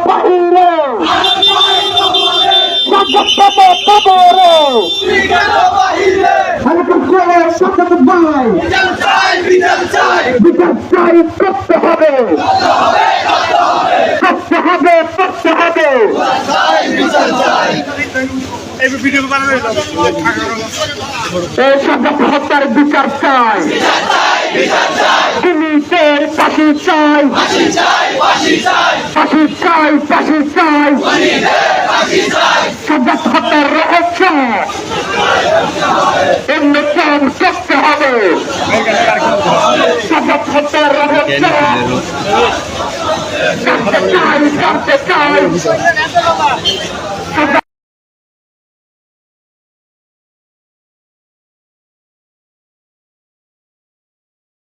বাহিরে করতে হবে করতে হবে করতে হবে এই সাজাত হত্যার বিচার চাই তিনি চাই চাই চাই ফাঁসি চাই ফাঁসি চাই সাজাত হত্যার রহস্য উন্নতন করতে হবে সাজাত হত্যার রহস্য জানতে চাই জানতে চাই